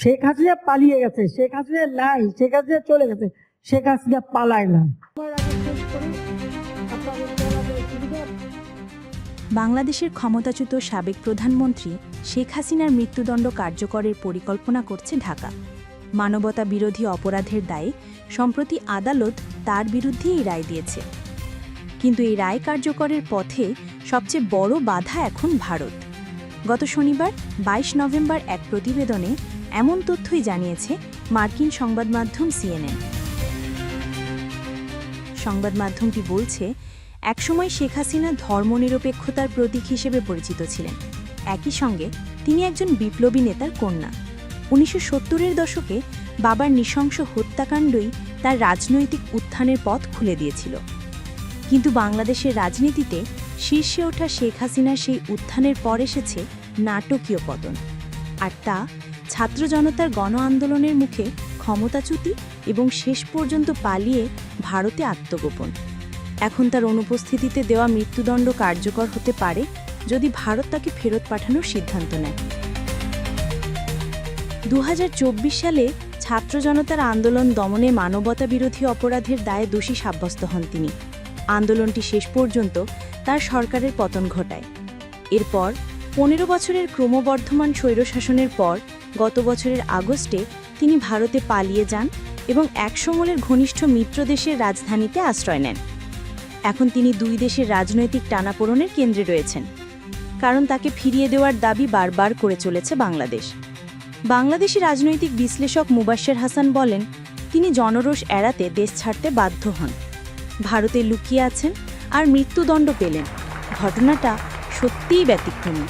শেখ হাসিনা পালিয়ে গেছে, শেখ হাসিনা নাই, শেখ হাসিনা চলে গেছে, শেখ হাসিনা পালায় না। বাংলাদেশের ক্ষমতাচ্যুত সাবেক প্রধানমন্ত্রী শেখ হাসিনার মৃত্যুদণ্ড কার্যকরের পরিকল্পনা করছে ঢাকা। মানবতা বিরোধী অপরাধের দায়ে সম্প্রতি আদালত তার বিরুদ্ধে এই রায় দিয়েছে। কিন্তু এই রায় কার্যকরের পথে সবচেয়ে বড় বাধা এখন ভারত। গত শনিবার ২২ নভেম্বর এক প্রতিবেদনে এমন তথ্যই জানিয়েছে মার্কিন সংবাদ মাধ্যম সিএনএন। সংবাদ মাধ্যমটি বলছে, একসময় শেখ হাসিনা ধর্মনিরপেক্ষতার প্রতীক হিসেবে পরিচিত ছিলেন। একই সঙ্গে তিনি একজন বিপ্লবী নেতার কন্যা। উনিশশো সত্তরের দশকে বাবার নৃশংস হত্যাকাণ্ডই তার রাজনৈতিক উত্থানের পথ খুলে দিয়েছিল। কিন্তু বাংলাদেশের রাজনীতিতে শীর্ষে ওঠা শেখ হাসিনার সেই উত্থানের পর এসেছে নাটকীয় পতন। আর তা ছাত্র জনতার গণ আন্দোলনের মুখে ক্ষমতাচ্যুতি এবং শেষ পর্যন্ত পালিয়ে ভারতে আত্মগোপন। এখন তার অনুপস্থিতিতে দেওয়া মৃত্যুদণ্ড কার্যকর হতে পারে যদি ভারত তাকে ফেরত পাঠানোর সিদ্ধান্ত নেয়। দু হাজার চব্বিশ সালে ছাত্র জনতার আন্দোলন দমনে মানবতা বিরোধী অপরাধের দায়ে দোষী সাব্যস্ত হন তিনি। আন্দোলনটি শেষ পর্যন্ত তার সরকারের পতন ঘটায়। এরপর পনেরো বছরের ক্রমবর্ধমান স্বৈরশাসনের পর, গত বছরের আগস্টে তিনি ভারতে পালিয়ে যান এবং একসমলের ঘনিষ্ঠ মিত্র দেশের রাজধানীতে আশ্রয় নেন। এখন তিনি দুই দেশের রাজনৈতিক টানাপোড়নের কেন্দ্রে রয়েছেন, কারণ তাকে ফিরিয়ে দেওয়ার দাবি বারবার করে চলেছে বাংলাদেশ। বাংলাদেশি রাজনৈতিক বিশ্লেষক মুবাশ্বের হাসান বলেন, তিনি জনরোষ এড়াতে দেশ ছাড়তে বাধ্য হন। ভারতে লুকিয়ে আছেন আর মৃত্যুদণ্ড পেলেন। ঘটনাটা সত্যিই ব্যতিক্রমী।